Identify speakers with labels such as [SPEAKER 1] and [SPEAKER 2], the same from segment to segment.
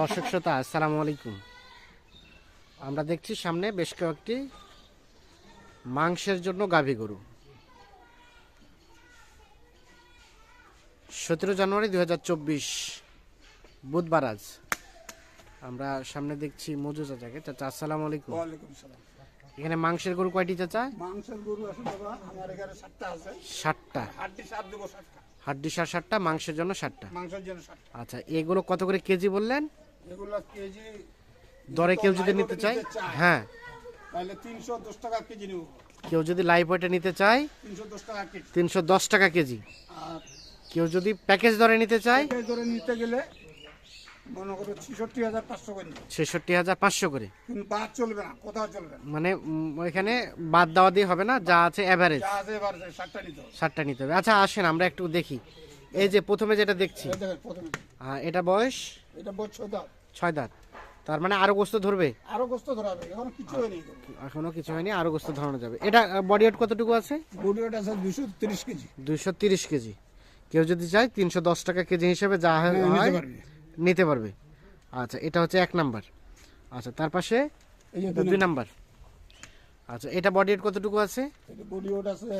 [SPEAKER 1] দর্শক শ্রোতা আসসালামু আলাইকুম। আমরা দেখছি সামনে বেশ কয়েকটি মাংসের জন্য গাভী গরু। সতেরো জানুয়ারি দু হাজার চব্বিশ বুধবার আজ। আমরা সামনে দেখছি মজু চাচাকে চাচা আসসালামু আলাইকুম। এখানে মাংসের গরু কয়টি চাচা?
[SPEAKER 2] মাংসের গরু আছে বাবা আমার এখানে সাতটা আছে।
[SPEAKER 1] ষাটটা
[SPEAKER 2] হাড্ডি দেবো
[SPEAKER 1] সার ষাটটা মাংসের জন্য ষাটটা
[SPEAKER 2] মাংসের জন্য সাতটা।
[SPEAKER 1] আচ্ছা এগুলো কত করে কেজি বললেন?
[SPEAKER 2] এগুলো কেজি
[SPEAKER 1] দরে কেউ যদি নিতে চায়? হ্যাঁ।
[SPEAKER 2] তাহলে তিনশো দশ টাকা কেজি নেব।
[SPEAKER 1] কেউ যদি লাইভ ওয়েটে নিতে চায়?
[SPEAKER 2] তিনশো দশ টাকা কেজি।
[SPEAKER 1] তিনশো দশ টাকা কেজি।
[SPEAKER 2] আর
[SPEAKER 1] কেউ যদি প্যাকেজ দরে নিতে চায়?
[SPEAKER 2] নিতে গেলে মনে করো ছেষট্টি হাজার পাঁচশো করে
[SPEAKER 1] ছেষট্টি হাজার পাঁচশো করে।
[SPEAKER 2] বাদ চলবে না কোথাও চলবে
[SPEAKER 1] মানে ওইখানে বাদ দেওয়া দিয়ে হবে না যা আছে অ্যাভারেজ ষাটটা নিতে হবে। আচ্ছা আসেন আমরা একটু দেখি। এই যে প্রথমে যেটা দেখছি। আহ, এটা বয়স?
[SPEAKER 2] এটা বছর দাও
[SPEAKER 1] ছয় দাঁত। তার মানে আরও গোস্ত ধরবে?
[SPEAKER 2] আরও গোস্ত ধরাবে এখন কিছু হয়নি।
[SPEAKER 1] এখনও কিছু হয়নি আরও গোস্ত ধরানো যাবে। এটা বডি ওয়েট কতটুকু আছে?
[SPEAKER 2] বডি ওয়েট আছে দুশো তিরিশ কেজি।
[SPEAKER 1] দুইশো তিরিশ কেজি। কেউ যদি চায় তিনশো দশ টাকা কেজি হিসেবে যা হয়
[SPEAKER 2] হ্যাঁ, নিতে পারবে।
[SPEAKER 1] আচ্ছা এটা হচ্ছে এক নাম্বার। আচ্ছা তার পাশে
[SPEAKER 2] এই যে
[SPEAKER 1] দুই নাম্বার। আচ্ছা এটা বডি ওয়েট কতটুকু আছে?
[SPEAKER 2] এটা বডি ওয়েট আছে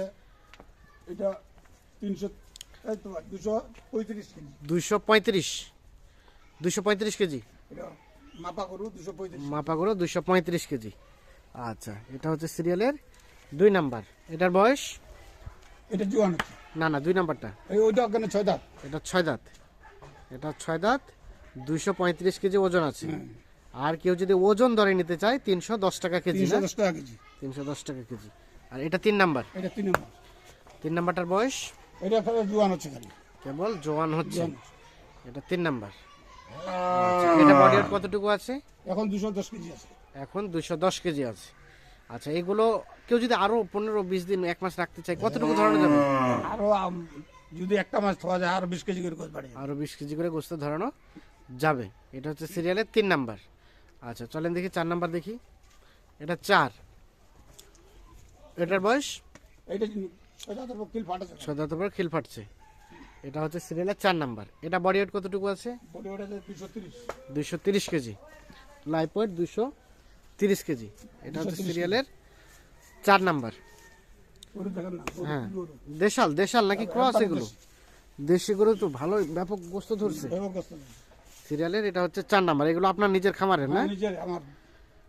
[SPEAKER 2] এটা তিনশো এই তো দুশো পঁয়ত্রিশ কেজি।
[SPEAKER 1] পঁয়ত্রিশ। কেজি?
[SPEAKER 2] মাপা করু দুশো পঁয়ত্রিশ।
[SPEAKER 1] কেজি। আচ্ছা এটা হচ্ছে সিরিয়ালের দুই নাম্বার। এটার বয়স?
[SPEAKER 2] এটা জোয়ান
[SPEAKER 1] না না দুই নাম্বারটা।
[SPEAKER 2] ওইটা ছয় দাঁত?
[SPEAKER 1] এটা ছয় দাঁত। এটা ছয় দাঁত দুইশো পঁয়ত্রিশ কেজি ওজন আছে। আর কেউ যদি ওজন ধরে নিতে চায় তিনশো দশ টাকা কেজি
[SPEAKER 2] তিনশো দশ টাকা কেজি।
[SPEAKER 1] তিনশো দশ টাকা কেজি। আর এটা তিন নাম্বার?
[SPEAKER 2] এটা তিন নম্বর।
[SPEAKER 1] তিন নাম্বারটার বয়স?
[SPEAKER 2] এটা জোয়ান হচ্ছে খালি
[SPEAKER 1] কেবল জোয়ান হচ্ছে। এটা তিন নাম্বার। এটা বডি ওয়েট কতটুকু আছে?
[SPEAKER 2] এখন দুশো দশ কেজি আছে।
[SPEAKER 1] এখন দুইশো দশ কেজি আছে। আচ্ছা এগুলো কেউ যদি আরও পনেরো বিশ দিন এক মাস রাখতে চায় কতটুকু ধরানো যাবে?
[SPEAKER 2] আরও যদি একটা মাছ খাওয়া যায় আরও বিশ কেজি করে গোছ বাড়ে
[SPEAKER 1] আরও বিশ কেজি করে গোস্ত ধরানো যাবে। এটা হচ্ছে সিরিয়ালের তিন নাম্বার। আচ্ছা চলেন দেখি চার নাম্বার দেখি। এটা চার। এটার বয়স?
[SPEAKER 2] এটা ছয় পর কিল ফাটা যাবে
[SPEAKER 1] সদাত পর খিল ফাটছে। এটা হচ্ছে সিরিয়ালের চার নাম্বার। এটা বডি ওয়েট কতটুকু আছে?
[SPEAKER 2] দুশো
[SPEAKER 1] দুইশো তিরিশ। কেজি। লাইফ ওয়েট দুইশো তিরিশ কেজি। এটা হচ্ছে সিরিয়ালের চার নাম্বার। হ্যাঁ। দেশাল দেশাল নাকি ক্রস
[SPEAKER 2] একবারে
[SPEAKER 1] এগুলো?
[SPEAKER 2] দেশি।
[SPEAKER 1] দেশি গরু তো ভালো ব্যাপক গোস্ত ধরছে। সিরিয়ালের এটা হচ্ছে চার নাম্বার। এগুলো আপনার নিজের খামারের না?
[SPEAKER 2] নিজের আমার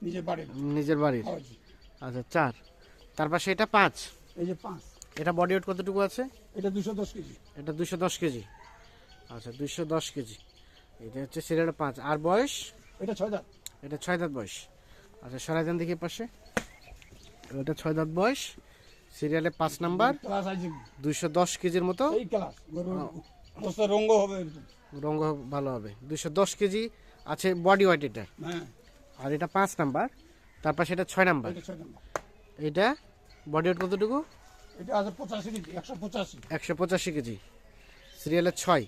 [SPEAKER 2] নিজের বাড়ির।
[SPEAKER 1] নিজের বাড়ির। আচ্ছা চার। তার পাশে এটা পাঁচ।
[SPEAKER 2] এই যে পাঁচ।
[SPEAKER 1] এটা বডি ওয়েট কতটুকু আছে?
[SPEAKER 2] এটা দুশো দশ কেজি।
[SPEAKER 1] এটা দুশো দশ কেজি। আচ্ছা দুশো দশ কেজি। এটা হচ্ছে সিরিয়ালের পাঁচ। আর বয়স?
[SPEAKER 2] এটা ছয় দাঁত।
[SPEAKER 1] এটা ছয় দাঁত বয়স। আচ্ছা সরাই দেন দেখি পাশে। এটা ছয় দাঁত বয়স। সিরিয়ালে পাঁচ নাম্বার। দুশো দশ কেজির মতো?
[SPEAKER 2] রঙ্গ হবে এরকম।
[SPEAKER 1] রঙ ভালো হবে। দুশো দশ কেজি আছে বডি ওয়েট এটা।
[SPEAKER 2] হ্যাঁ।
[SPEAKER 1] আর এটা পাঁচ নাম্বার। তার পাশে এটা ছয় নাম্বার।
[SPEAKER 2] এটা ছয় নম্বর।
[SPEAKER 1] এটা বডি ওয়েট কতটুকু?
[SPEAKER 2] এটা আছে পঁচাশি কেজি একশো পঁচাশি।
[SPEAKER 1] একশো পঁচাশি কেজি। সিরিয়ালের ছয়।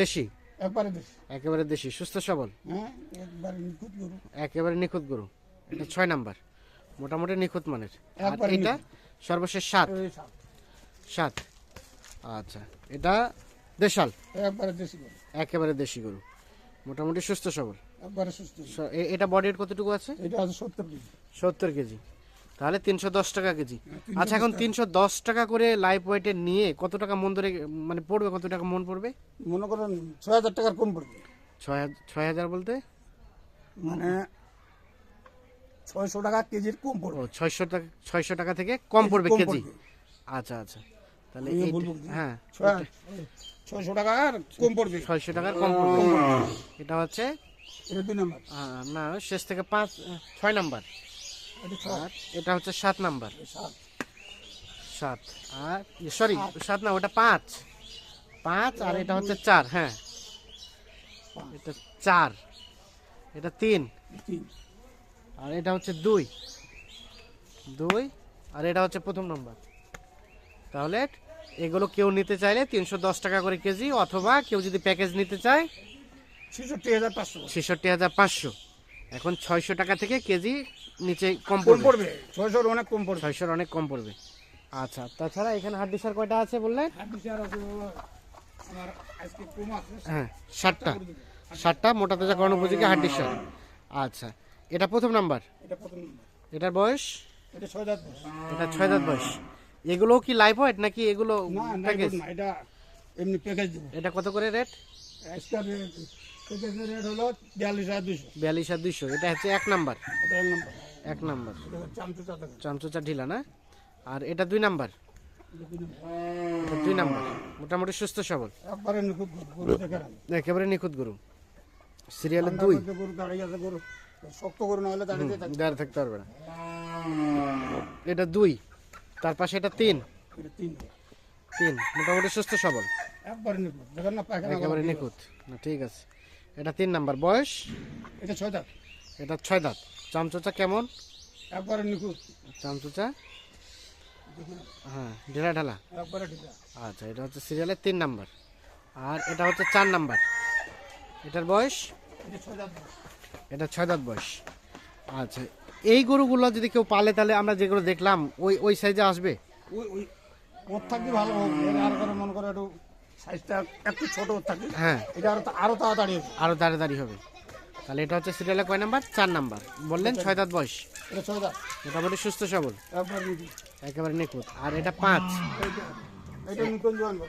[SPEAKER 1] দেশি?
[SPEAKER 2] একবারে
[SPEAKER 1] দেশি। সুস্থ সবল?
[SPEAKER 2] হ্যাঁ একবারে নিখুঁত গরু।
[SPEAKER 1] একেবারে নিখুঁত গরু। এটা ছয় নাম্বার। মোটামুটি নিখুঁত মানের। আর এটা সর্বশেষ সাত।
[SPEAKER 2] সাত।
[SPEAKER 1] আচ্ছা। এটা দেশাল?
[SPEAKER 2] একবারে দেশি গরু।
[SPEAKER 1] একেবারে দেশি গরু। মোটামুটি সুস্থ সবল।
[SPEAKER 2] একবারে সুস্থ।
[SPEAKER 1] এটা বডি ওয়েট কতটুকু আছে?
[SPEAKER 2] এটা আছে সত্তর কেজি।
[SPEAKER 1] সত্তর কেজি। তাহলে তিনশো দশ টাকা কেজি। আচ্ছা এখন তিনশো দশ টাকা করে লাইফ ওয়েটে নিয়ে কত টাকা মন ধরে মানে পড়বে কত টাকা মন পড়বে?
[SPEAKER 2] মনে করেন ছয় হাজার টাকার কম পড়বে।
[SPEAKER 1] ছয় ছয় হাজার বলতে?
[SPEAKER 2] মানে ছয়শো টাকা কেজির কম পড়বে।
[SPEAKER 1] ছয়শো টাকা ছয়শো টাকা থেকে কম পড়বে কেজি? আচ্ছা আচ্ছা। তাহলে? হ্যাঁ
[SPEAKER 2] ছয়- ছয়শো টাকার কম পড়বে।
[SPEAKER 1] ছয়শো টাকার কম পড়বে। এটা হচ্ছে হ্যাঁ।
[SPEAKER 2] দুই নম্বর।
[SPEAKER 1] না শেষ থেকে পাঁচ ছয় নাম্বার। আর এটা হচ্ছে সাত নাম্বার।
[SPEAKER 2] সাত।
[SPEAKER 1] আর সরি সাত। না ওটা পাঁচ। পাঁচ আর এটা হচ্ছে চার হ্যাঁ। এটা চার। এটা তিন। আর এটা হচ্ছে দুই। দুই। আর এটা হচ্ছে প্রথম নম্বর। তাহলে এগুলো কেউ নিতে চাইলে তিনশো দশ টাকা করে কেজি অথবা কেউ যদি প্যাকেজ নিতে চায়
[SPEAKER 2] ছেষট্টি হাজার পাঁচশো।
[SPEAKER 1] ছেষট্টি হাজার পাঁচশো। এখন ছয়শো টাকা থেকে কেজি নিচে কম
[SPEAKER 2] কম
[SPEAKER 1] পড়বে।
[SPEAKER 2] ছয়শোর অনেক কম পড়বে।
[SPEAKER 1] ছয়শোর অনেক কম পড়বে। আচ্ছা তাছাড়া এখানে হাড্ডি সার কয়টা আছে বললেন?
[SPEAKER 2] হাড্ডি
[SPEAKER 1] হ্যাঁ ষাটটা। ষাটটা মোটা তাজা কর্ণ উপযোগী হাড্ডির সার। আচ্ছা এটা প্রথম নাম্বার? এটার বয়স?
[SPEAKER 2] এটা ছয় দাঁত বয়স।
[SPEAKER 1] এটা ছয় দাঁত বয়স। এগুলো কি লাইভ ওয়েট নাকি এগুলো প্যাকেজ
[SPEAKER 2] এটা এমনি প্যাকেজ
[SPEAKER 1] এটা কত করে রেট
[SPEAKER 2] প্যাকেজের রেট হলো বিয়াল্লিশ হাজার দুশো
[SPEAKER 1] বিয়াল্লিশ আর দুইশো। এটা হচ্ছে এক নাম্বার?
[SPEAKER 2] এটা এক নম্বর।
[SPEAKER 1] এক নাম্বার।
[SPEAKER 2] চামচুচা
[SPEAKER 1] ঢিলা। না? আর এটা দুই নাম্বার?
[SPEAKER 2] দুই নম্বর।
[SPEAKER 1] মোটামুটি সুস্থ সবল।
[SPEAKER 2] একবারে নিখুঁত।
[SPEAKER 1] একেবারে নিখুঁত গরু। সিরিয়ালে দুই।
[SPEAKER 2] শক্ত গরু না হলে দাঁড়িয়ে থাকে
[SPEAKER 1] থাকতে পারবে না। এটা দুই। তার পাশে এটা তিন।
[SPEAKER 2] তিন।
[SPEAKER 1] তিন। মোটামুটি সুস্থ সবল।
[SPEAKER 2] একবারে নিখুঁত। দেখেন না পায়খানা
[SPEAKER 1] একেবারে নিখুঁত। না ঠিক আছে। এটা তিন নাম্বার বয়স?
[SPEAKER 2] এটা ছয় দাঁত।
[SPEAKER 1] এটা ছয় দাঁত। চামচোচা কেমন?
[SPEAKER 2] একবারে নিখুঁত।
[SPEAKER 1] চামচোচা? হ্যাঁ ঢেলা ঢালা।
[SPEAKER 2] একবারে
[SPEAKER 1] আচ্ছা এটা হচ্ছে সিরিয়ালের তিন নাম্বার। আর এটা হচ্ছে চার নাম্বার। এটার বয়স?
[SPEAKER 2] এটা ছয় দাঁত বয়স।
[SPEAKER 1] আচ্ছা এই গরুগুলো যদি কেউ পালে তাহলে আমরা যেগুলো দেখলাম ওই ওই সাইজে আসবে?
[SPEAKER 2] ওই ওই ওর থাকলে ভালো হোক আর করে মনে করে একটু সাইজটা একটু ছোট থাকে।
[SPEAKER 1] হ্যাঁ।
[SPEAKER 2] এটা আরও তা- আরও তাড়াতাড়ি হবে।
[SPEAKER 1] আরও দাঁড়িয়ে হবে। তাহলে এটা হচ্ছে সিরিয়ালের কয় নাম্বার? চার নাম্বার। বললেন ছয় দাঁত বয়স।
[SPEAKER 2] এটা ছয় দাঁত।
[SPEAKER 1] মোটামুটি সুস্থ সবল।
[SPEAKER 2] একেবারে নিখুঁত।
[SPEAKER 1] আর এটা পাঁচ।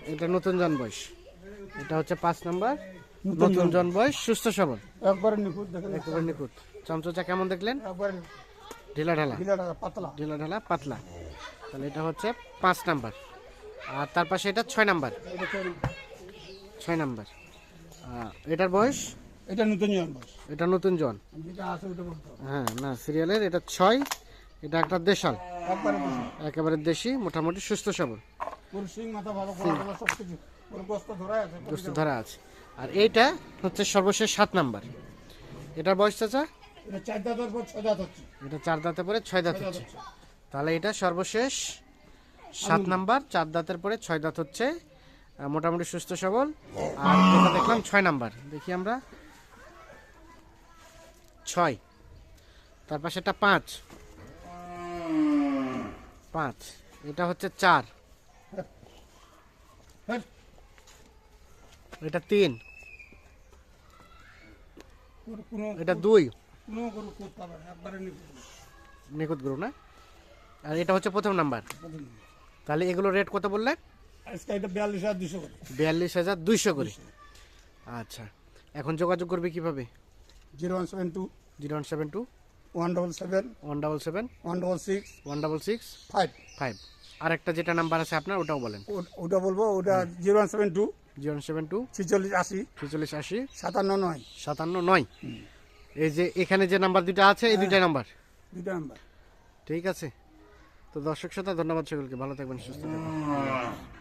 [SPEAKER 2] এটা নতুন
[SPEAKER 1] জন বয়স। এটা হচ্ছে পাঁচ নাম্বার। নতুন জন বয়স সুস্থ সবল।
[SPEAKER 2] একবারে নিখুঁত
[SPEAKER 1] একেবারে নিখুঁত। চমচচা কেমন দেখলেন?
[SPEAKER 2] একবারে
[SPEAKER 1] ঢিলা ঢালা
[SPEAKER 2] পাতলা।
[SPEAKER 1] ঢিলা ঢালা পাতলা। তাহলে এটা হচ্ছে পাঁচ নাম্বার। আর তার পাশে এটা ছয় নাম্বার।
[SPEAKER 2] ছয় নম্বর।
[SPEAKER 1] এটার বয়স?
[SPEAKER 2] এটা নতুন বয়স।
[SPEAKER 1] এটা নতুন জন। হ্যাঁ না সিরিয়ালের এটা ছয় এটা একটা দেশাল।
[SPEAKER 2] একেবারে
[SPEAKER 1] দেশি। মোটামুটি সুস্থ সবল।
[SPEAKER 2] গোস্ত ধরা আছে
[SPEAKER 1] আর এইটা হচ্ছে সর্বশেষ সাত নাম্বার। এটার বয়স চাচা?
[SPEAKER 2] এটা চার দাঁতের পর ছয় দাঁত হচ্ছে।
[SPEAKER 1] এটা চার দাঁতে পরে ছয় দাঁত হচ্ছে। তাহলে এটা সর্বশেষ সাত নাম্বার চার দাঁতের পরে ছয় দাঁত হচ্ছে মোটামুটি সুস্থ সবল। আর এটা দেখলাম ছয় নাম্বার। দেখি আমরা। ছয়। তার পাশে একটা পাঁচ। পাঁচ। এটা হচ্ছে চার। এটা তিন। এটা দুই।
[SPEAKER 2] নিখুঁত
[SPEAKER 1] নিখুঁত গুরু না? আর এটা হচ্ছে প্রথম নাম্বার। তাহলে এগুলো রেট কত বললেন
[SPEAKER 2] আজকে এটা বিয়াল্লিশ হাজার দুশো করে।
[SPEAKER 1] বিয়াল্লিশ হাজার দুইশো করে। আচ্ছা এখন যোগাযোগ করবে কীভাবে?
[SPEAKER 2] Zero one seven two
[SPEAKER 1] zero one seven two
[SPEAKER 2] one double seven
[SPEAKER 1] one double seven
[SPEAKER 2] one double six
[SPEAKER 1] one double six
[SPEAKER 2] five.
[SPEAKER 1] Five. আর একটা যেটা নাম্বার আছে আপনার ওটাও বলেন।
[SPEAKER 2] ওটা বলব ওটা zero one seven two
[SPEAKER 1] zero one seven two
[SPEAKER 2] ছিচল্লিশ আশি।
[SPEAKER 1] ছেচল্লিশ আশি
[SPEAKER 2] সাতান্ন নয়।
[SPEAKER 1] সাতান্ন নয়। এই যে এখানে যে নাম্বার দুইটা আছে এই দুইটা নাম্বার?
[SPEAKER 2] দুটা নাম্বার।
[SPEAKER 1] ঠিক আছে। তো দর্শক শ্রোতা ধন্যবাদ সকলকে ভালো থাকবেন সুস্থ থাকবেন।